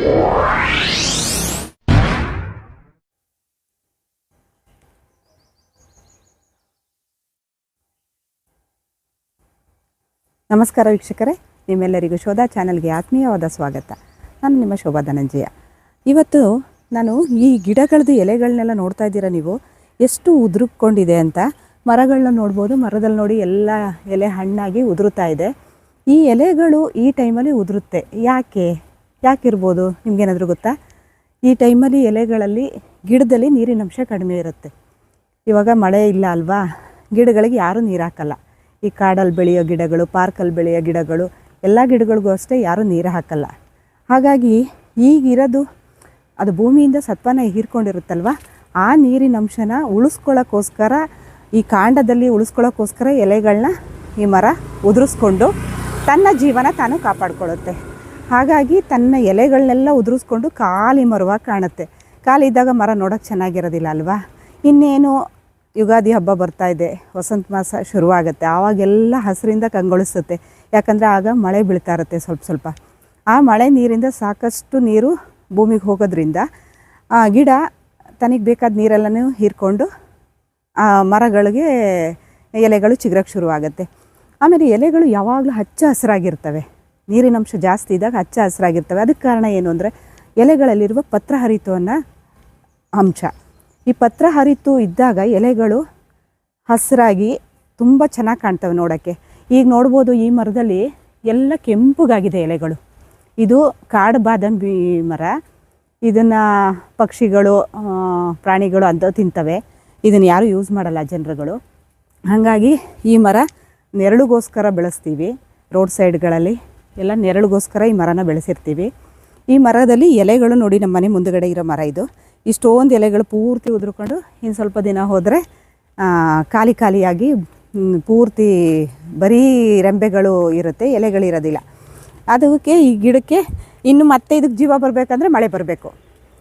ನಮಸ್ಕಾರ ವೀಕ್ಷಕರೇ, ನಿಮ್ಮೆಲ್ಲರಿಗೂ ಶೋಧಾ ಚಾನಲ್ಗೆ ಆತ್ಮೀಯವಾದ ಸ್ವಾಗತ. ನಾನು ನಿಮ್ಮ ಶೋಭಾ ಧನಂಜಯ. ಇವತ್ತು ನಾನು ಈ ಗಿಡಗಳದ್ದು ಎಲೆಗಳನ್ನೆಲ್ಲ ನೋಡ್ತಾ ಇದ್ದೀರಾ ನೀವು? ಎಷ್ಟು ಉದುರುಕೊಂಡಿದೆ ಅಂತ? ಮರಗಳನ್ನ ನೋಡ್ಬೋದು, ಮರದಲ್ಲಿ ನೋಡಿ ಎಲ್ಲ ಎಲೆ ಹಣ್ಣಾಗಿ ಉದುರುತ್ತಾ ಇದೆ. ಈ ಎಲೆಗಳು ಈ ಟೈಮಲ್ಲಿ ಉದುರುತ್ತೆ. ಯಾಕೆ? ಯಾಕಿರ್ಬೋದು? ನಿಮಗೇನಾದರೂ ಗೊತ್ತಾ? ಈ ಟೈಮಲ್ಲಿ ಎಲೆಗಳಲ್ಲಿ ಗಿಡದಲ್ಲಿ ನೀರಿನಂಶ ಕಡಿಮೆ ಇರುತ್ತೆ. ಇವಾಗ ಮಳೆ ಇಲ್ಲ ಅಲ್ವಾ? ಗಿಡಗಳಿಗೆ ಯಾರೂ ನೀರು ಹಾಕಲ್ಲ ಈ ಕಾಡಲ್ಲಿ ಬೆಳೆಯೋ ಗಿಡಗಳು, ಪಾರ್ಕಲ್ಲಿ ಬೆಳೆಯೋ ಗಿಡಗಳು, ಎಲ್ಲ ಗಿಡಗಳಿಗೂ ಅಷ್ಟೇ ಯಾರೂ ನೀರು ಹಾಕಲ್ಲ. ಹಾಗಾಗಿ ಈಗಿರೋದು ಅದು ಭೂಮಿಯಿಂದ ಸತ್ವನ ಹೀರ್ಕೊಂಡಿರುತ್ತಲ್ವ? ಆ ನೀರಿನ ಅಂಶನ ಉಳಿಸ್ಕೊಳ್ಳೋಕ್ಕೋಸ್ಕರ, ಈ ಕಾಂಡದಲ್ಲಿ ಉಳಿಸ್ಕೊಳ್ಳೋಕ್ಕೋಸ್ಕರ ಎಲೆಗಳನ್ನ ಈ ಮರ ಉದುರಿಸ್ಕೊಂಡು ತನ್ನ ಜೀವನ ತಾನು ಕಾಪಾಡ್ಕೊಳ್ಳುತ್ತೆ. ಹಾಗಾಗಿ ತನ್ನ ಎಲೆಗಳನ್ನೆಲ್ಲ ಉದುರಿಸ್ಕೊಂಡು ಖಾಲಿ ಮರವಾಗಿ ಕಾಣುತ್ತೆ. ಖಾಲಿ ಇದ್ದಾಗ ಮರ ನೋಡೋಕ್ಕೆ ಚೆನ್ನಾಗಿರೋದಿಲ್ಲ ಅಲ್ವಾ? ಇನ್ನೇನು ಯುಗಾದಿ ಹಬ್ಬ ಬರ್ತಾ ಇದೆ. ವಸಂತ ಮಾಸ ಶುರುವಾಗುತ್ತೆ. ಆವಾಗೆಲ್ಲ ಹಸಿರಿಂದ ಕಂಗೊಳಿಸುತ್ತೆ. ಯಾಕಂದರೆ ಆಗ ಮಳೆ ಬೀಳ್ತಾ ಇರುತ್ತೆ ಸ್ವಲ್ಪ ಸ್ವಲ್ಪ. ಆ ಮಳೆ ನೀರಿಂದ ಸಾಕಷ್ಟು ನೀರು ಭೂಮಿಗೆ ಹೋಗೋದ್ರಿಂದ, ಆ ಗಿಡ ತನಗೆ ಬೇಕಾದ ನೀರೆಲ್ಲನೂ ಹೀರ್ಕೊಂಡು, ಆ ಮರಗಳಿಗೆ ಎಲೆಗಳು ಚಿಗುರಕ್ಕೆ ಶುರುವಾಗುತ್ತೆ. ಆಮೇಲೆ ಎಲೆಗಳು ಯಾವಾಗಲೂ ಹಚ್ಚ ಹಸಿರಾಗಿರ್ತವೆ. ನೀರಿನಂಶ ಜಾಸ್ತಿ ಇದ್ದಾಗ ಹಚ್ಚ ಹಸಿರಾಗಿರ್ತವೆ. ಅದಕ್ಕೆ ಕಾರಣ ಏನು ಅಂದರೆ ಎಲೆಗಳಲ್ಲಿರುವ ಪತ್ರಹರಿತು ಅನ್ನೋ ಅಂಶ. ಈ ಪತ್ರ ಹರಿತು ಇದ್ದಾಗ ಎಲೆಗಳು ಹಸಿರಾಗಿ ತುಂಬ ಚೆನ್ನಾಗಿ ಕಾಣ್ತವೆ ನೋಡೋಕ್ಕೆ. ಈಗ ನೋಡ್ಬೋದು ಈ ಮರದಲ್ಲಿ ಎಲ್ಲ ಕೆಂಪುಗಾಗಿದೆ ಎಲೆಗಳು. ಇದು ಕಾಡು ಬಾದಾಮಿ ಮರ. ಇದನ್ನು ಪಕ್ಷಿಗಳು ಪ್ರಾಣಿಗಳು ಅಂತ ತಿಂತವೆ. ಇದನ್ನು ಯಾರೂ ಯೂಸ್ ಮಾಡಲ್ಲ ಜನರುಗಳು. ಹಾಗಾಗಿ ಈ ಮರ ನೆರಳುಗೋಸ್ಕರ ಬೆಳೆಸ್ತೀವಿ ರೋಡ್ ಸೈಡ್ಗಳಲ್ಲಿ. ಎಲ್ಲ ನೆರಳಿಗೋಸ್ಕರ ಈ ಮರನ ಬೆಳೆಸಿರ್ತೀವಿ. ಈ ಮರದಲ್ಲಿ ಎಲೆಗಳು ನೋಡಿ ನಮ್ಮ ಮನೆ ಮುಂದುಗಡೆ ಇರೋ ಮರ ಇದು. ಇಷ್ಟೊಂದು ಎಲೆಗಳು ಪೂರ್ತಿ ಉದುರ್ಕೊಂಡು ಇನ್ನು ಸ್ವಲ್ಪ ದಿನ ಹೋದರೆ ಖಾಲಿ ಖಾಲಿಯಾಗಿ ಪೂರ್ತಿ ಬರೀ ರೆಂಬೆಗಳು ಇರುತ್ತೆ ಎಲೆಗಳಿರೋದಿಲ್ಲ ಅದಕ್ಕೆ ಈ ಗಿಡಕ್ಕೆ ಇನ್ನು ಮತ್ತೆ ಇದಕ್ಕೆ ಜೀವ ಬರಬೇಕಂದ್ರೆ ಮಳೆ ಬರಬೇಕು.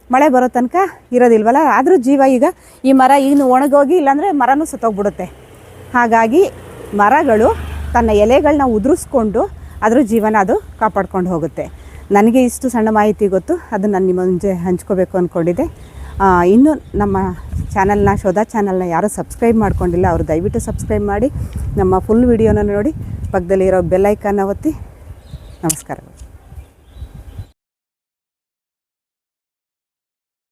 ಮಳೆ ಬರೋ ತನಕ ಇರೋದಿಲ್ವಲ್ಲ, ಆದರೂ ಜೀವ ಈಗ ಈ ಮರ ಇನ್ನು ಒಣಗೋಗಿ ಇಲ್ಲಾಂದರೆ ಮರನೂ ಸತ್ತೋಗ್ಬಿಡುತ್ತೆ. ಹಾಗಾಗಿ ಮರಗಳು ತನ್ನ ಎಲೆಗಳನ್ನ ಉದುರಿಸ್ಕೊಂಡು ಅದ್ರ ಜೀವನ ಅದು ಕಾಪಾಡ್ಕೊಂಡು ಹೋಗುತ್ತೆ. ನನಗೆ ಇಷ್ಟು ಸಣ್ಣ ಮಾಹಿತಿ ಗೊತ್ತು, ಅದು ನಾನು ನಿಮ್ಮ ಮುಂಚೆ ಹಂಚ್ಕೋಬೇಕು ಅಂದ್ಕೊಂಡಿದ್ದೆ ಇನ್ನೂ ನಮ್ಮ ಚಾನಲ್ನ, ಶೋಧ ಚಾನಲ್ನ ಯಾರೂ ಸಬ್ಸ್ಕ್ರೈಬ್ ಮಾಡ್ಕೊಂಡಿಲ್ಲ, ಅವರು ದಯವಿಟ್ಟು ಸಬ್ಸ್ಕ್ರೈಬ್ ಮಾಡಿ. ನಮ್ಮ ಫುಲ್ ವಿಡಿಯೋನ ನೋಡಿ, ಪಕ್ಕದಲ್ಲಿರೋ ಬೆಲ್ ಐಕಾನ್ನ ಒತ್ತಿ. ನಮಸ್ಕಾರಗಳು.